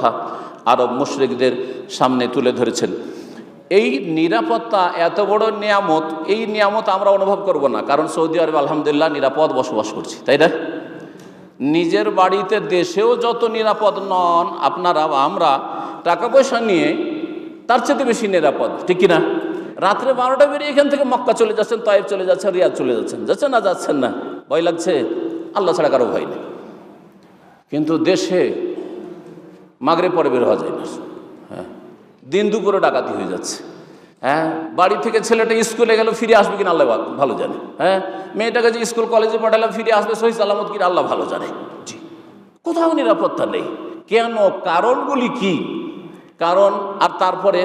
কথা আরব মুশরিকদের সামনে তুলে ধরেছেন। এই নিরাপত্তা, এত বড় নিয়ামত, এই নিয়ামত আমরা অনুভব করব না, কারণ সৌদি আরব আলহামদুলিল্লাহ নিরাপদ বসবাস করছি, তাই না? নিজের বাড়িতে দেশেও যত নিরাপদ নন, আপনারা আমরা টাকা পয়সা নিয়ে তার চেয়ে বেশি নিরাপদ, ঠিক কিনা? রাত্রে বারোটা বেরিয়ে এখান থেকে মক্কা চলে যাচ্ছেন তয়েব চলে যাচ্ছেন, রিয়াদ চলে যাচ্ছেন যাচ্ছেন না যাচ্ছেন না, ভয় লাগছে? আল্লাহ ছাড়া কারও ভয় নেই। কিন্তু দেশে মাগরে পরে বের হওয়া যায় না। হ্যাঁ। দিন দুপুরে ডাকাতি হয়ে যাচ্ছে। হ্যাঁ বাড়ি থেকে ছেলেটা স্কুলে গেল, ফিরে আসবে কিনা আল্লাহ ভালো জানে। হ্যাঁ মেয়েটাকে যে স্কুল, কলেজে পাঠালাম, ফিরে আসবে, সহি সালামত কিনা আল্লাহ ভালো জানে। জি। কোথাও নিরাপত্তা নেই। কেন? কারণগুলি কি? কারণ, আর তারপরে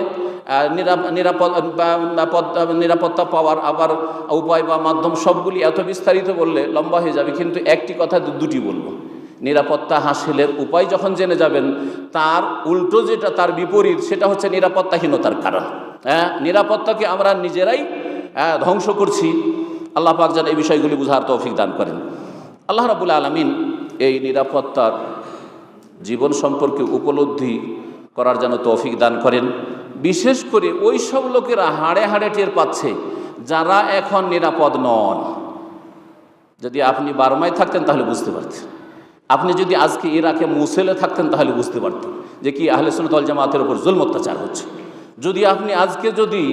নিরাপত্তা পাওয়ার আবার উপায় বা মাধ্যম সবগুলি এত বিস্তারিত বললে লম্বা হয়ে যাবে, কিন্তু একটি কথা দুটি বলব। নিরাপত্তা হাসিলের উপায় যখন জেনে যাবেন তার উল্টো যেটা তার বিপরীত সেটা হচ্ছে নিরাপত্তাহীনতার কারণ। হ্যাঁ নিরাপত্তাকে আমরা নিজেরাই আহ, ধ্বংস করছি। আল্লাহ পাক যেন এই বিষয়গুলি বুঝার তৌফিক দান করেন। আল্লাহ রাবুল আলমিন এই নিরাপত্তার জীবন সম্পর্কে উপলব্ধি করার যেন তৌফিক দান করেন। বিশেষ করে ওই সব লোকেরা হাড়ে হাড়ে টের পাচ্ছে যারা এখন নিরাপদ নন। যদি আপনি বারমায় থাকতেন তাহলে বুঝতে পারতেন। আপনি যদি আজকে ইরাকে মুসেলে থাকতেন, তাহলে বুঝতে পারতেন যে কি আহলে সুনতল জামাতের উপর জুল অত্যাচার হচ্ছে। যদি আপনি আজকে যদি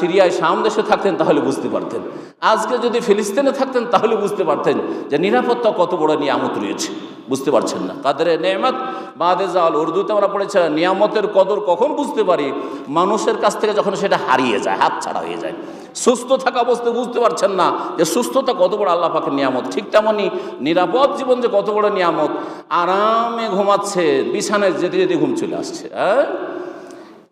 সিরিয়ায় শাম দেশে থাকতেন, তাহলে বুঝতে পারতেন। আজকে যদি ফিলিস্তিনে থাকতেন, তাহলে বুঝতে পারতেন যে নিরাপত্তা কত বড় নিয়ামত রয়েছে। বুঝতে পারছেন না। কাদের নেয়ামত? বাদে জাল উর্দুতে আমরা পড়েছি, নিয়ামতের কদর কখন বুঝতে পারি? মানুষের কাছ থেকে যখন সেটা হারিয়ে যায়, হাত ছাড়া হয়ে যায়। সুস্থ থাকা অবস্থায় বুঝতে পারছেন না যে সুস্থতা কত বড় আল্লাহ পাকের নিয়ামত। ঠিক তেমনই নিরাপদ জীবন যে কত বড় নিয়ামত। আরামে ঘুমাচ্ছে, বিছানায় যেতে যেতে ঘুম চলে আসছে হ্যাঁ?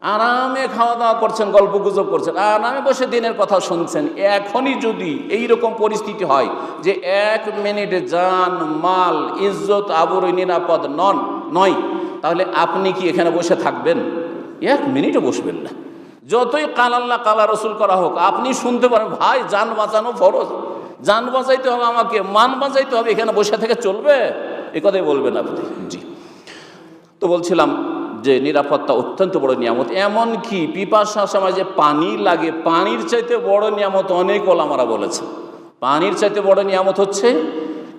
আরামে খাওয়া দাওয়া করছেন গল্প গুজব করছেন আরামে বসে দিনের কথা শুনছেন। এখনই যদি এই রকম পরিস্থিতি হয় যে এক মিনিটে যান মাল, ইজ্জত, আবরই নিরাপদ নন, নয়, তাহলে আপনি কি এখানে বসে থাকবেন? এক মিনিটও বসবেন না। যতই কালাল্লাহ কালা রসুল করা হোক, আপনি শুনতে পারেন, ভাই, যান বাঁচানো ফরজ। যান বাঁচাইতে হবে আমাকে, মান বাঁচাইতে হবে, এখানে বসে থেকে চলবে? এ কথাই বলবেন আপনি। জি। তো বলছিলাম যে নিরাপত্তা অত্যন্ত বড় নিয়ামত। এমন কি পিপাসার সময় যে পানি লাগে, পানির চাইতে বড় নিয়ামত অনেক ওলামারা বলেছে পানির চাইতে বড় নিয়ামত হচ্ছে,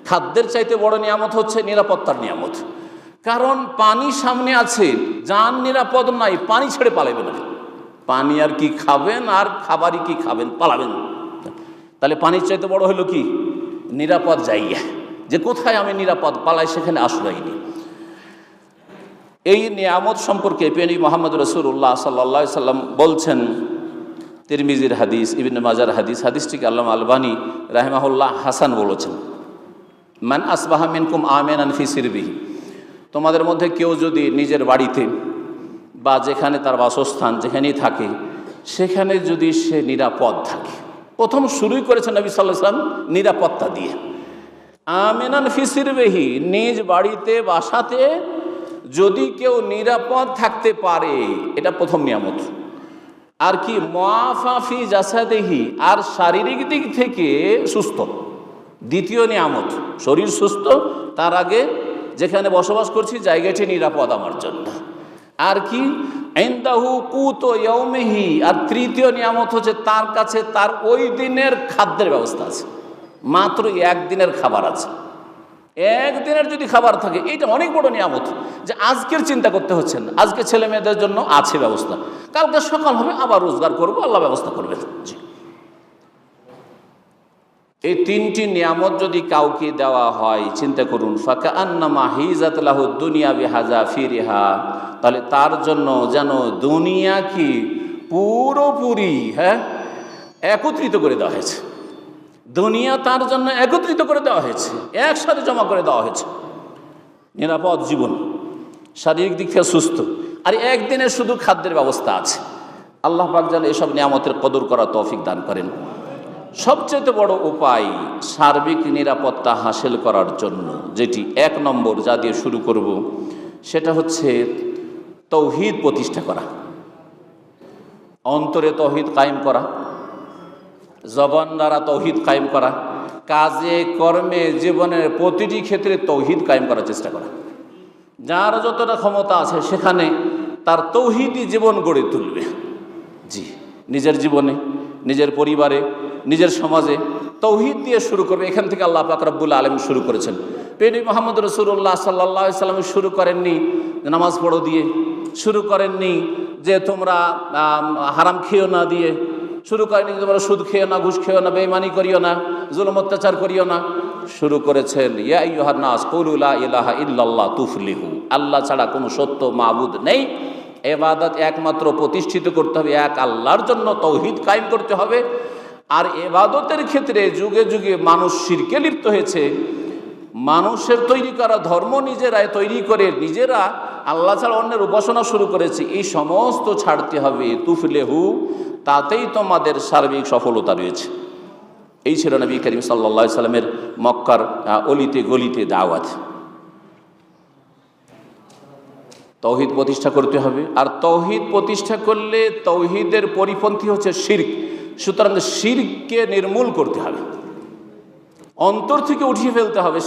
খাদ্যের চাইতে বড় নিয়ামত হচ্ছে নিরাপত্তার নিয়ামত। কারণ পানি সামনে আছে, যান নিরাপদ নাই, পানি ছেড়ে পালাবেন না। পানি আর কি খাবেন, আর খাবারই কি খাবেন, পালাবেন। তাহলে পানির চাইতে বড় হলো কি? নিরাপদ জায়গা। যে কোথায় আমি নিরাপদ পালাই সেখানে আশ্রয় নেই। এই নিয়ামত সম্পর্কে পেনি মোহাম্মদ রসুল্লাহ সাল্লা সাল্লাম বলছেন, তিরমিজির হাদিস, ইবিন মাজার হাদিস, হাদিসটিকে আল্লাহ আলবানী রাহেমাহুল্লাহ হাসান বলেছেন। মান আসবাহা মিনকুম আমেন আনফি সিরবিহি। তোমাদের মধ্যে কেউ যদি নিজের বাড়িতে বা যেখানে তার বাসস্থান যেখানেই থাকে, সেখানে যদি সে নিরাপদ থাকে। প্রথম শুরুই করেছেন নবী সাল্লাহ সাল্লাম নিরাপত্তা দিয়ে। আমেনান ফিসিরবেহি নিজ বাড়িতে, বাসাতে যদি কেউ নিরাপদ থাকতে পারে, এটা প্রথম নিয়ামত। আর কি মাফাফি জাসাদেহি, আর শারীরিক দিক থেকে সুস্থ। দ্বিতীয় নিয়ামত, শরীর সুস্থ, তার আগে যেখানে বসবাস করছি, জায়গাটি নিরাপদ আমার জন্য। আর কি এন্দাহু কুত ইয়মেহি আর তৃতীয় নিয়ামত হচ্ছে তার কাছে তার ওই দিনের খাদ্যের ব্যবস্থা আছে। মাত্র একদিনের খাবার আছে। একদিনের যদি খাবার থাকে এটা অনেক বড় নিয়ামত যে আজকের চিন্তা করতে হচ্ছে না। আজকে ছেলে মেয়েদের জন্য আছে ব্যবস্থা। কালকে সকাল হবে আবার রোজগার করব, আল্লাহ ব্যবস্থা করবে এই তিনটি নিয়ামত যদি কাউকে দেওয়া হয়, চিন্তা করুন ফাঁকা আন্নামা হিজাতলাহ দুনিয়া বিহাজা ফিরিহা। তাহলে তার জন্য যেন দুনিয়া কি পুরোপুরি হ্যাঁ একত্রিত করে দেওয়া হয়েছে। দুনিয়া তার জন্য একত্রিত করে দেওয়া হয়েছে, একসাথে জমা করে দেওয়া হয়েছে। নিরাপদ জীবন, শারীরিক দিক থেকে সুস্থ। আর একদিনে শুধু খাদ্যের ব্যবস্থা আছে। আল্লাহ পাক যেন এসব নিয়ামতের কদর করা তৌফিক দান করেন। সবচেয়ে বড় উপায় সার্বিক নিরাপত্তা হাসিল করার জন্য, যেটি এক নম্বর যা দিয়ে শুরু করব, সেটা হচ্ছে তৌহিদ প্রতিষ্ঠা করা। অন্তরে তৌহিদ কায়েম করা। জবান দ্বারা তৌহিদ কায়েম করা, কাজে, কর্মে, জীবনের প্রতিটি ক্ষেত্রে তৌহিদ কায়েম করার চেষ্টা করা। যার যতটা ক্ষমতা আছে সেখানে তার তৌহিদি জীবন গড়ে তুলবে। জি, নিজের জীবনে, নিজের পরিবারে, নিজের সমাজে তৌহিদ দিয়ে শুরু করবে। এখান থেকে আল্লাহ পাক রব্বুল আলম শুরু করেছেন। পেনি মোহাম্মদ রসুল্লাহ সাল্লাহ সাল্লাম শুরু করেননি, নামাজ পড়ো দিয়ে। শুরু করেননি যে তোমরা হারাম খেয়েও না দিয়ে। শুরু করেনি তোমরা সুদ খেয়েও না, ঘুষ খেয়েও না, বেইমানি করিও না, জুলম অত্যাচার করিও না। শুরু করেছেন, ইয়া ইউহান্নাস কৌলুলা ইলাহা ইল্লাল্লাহ তুফলিহু। আল্লাহ ছাড়া কোনো সত্য মাবুদ নেই। এবাদত একমাত্র প্রতিষ্ঠিত করতে হবে, এক আল্লাহর জন্য তৌহিদ কায়েম করতে হবে। আর এবাদতের ক্ষেত্রে যুগে যুগে মানুষ শিরকে লিপ্ত হয়েছে। মানুষের তৈরি করা ধর্ম নিজেরাই তৈরি করে নিজেরা আল্লাহ ছাড়া অন্যের উপাসনা শুরু করেছে, এই সমস্ত ছাড়তে হবে। তুফলেহু, তাতেই তোমাদের সার্বিক সফলতা রয়েছে। এই ছিল নবী করিম সাল্লা সাল্লামের মক্কার অলিতে গলিতে দাওয়াত। তৌহিদ প্রতিষ্ঠা করতে হবে। আর তৌহিদ প্রতিষ্ঠা করলে তৌহিদের পরিপন্থী হচ্ছে শির্ক। সুতরাং শিরকে নির্মূল করতে হবে। অন্তর থেকে উঠিয়ে ফেলতে হবে।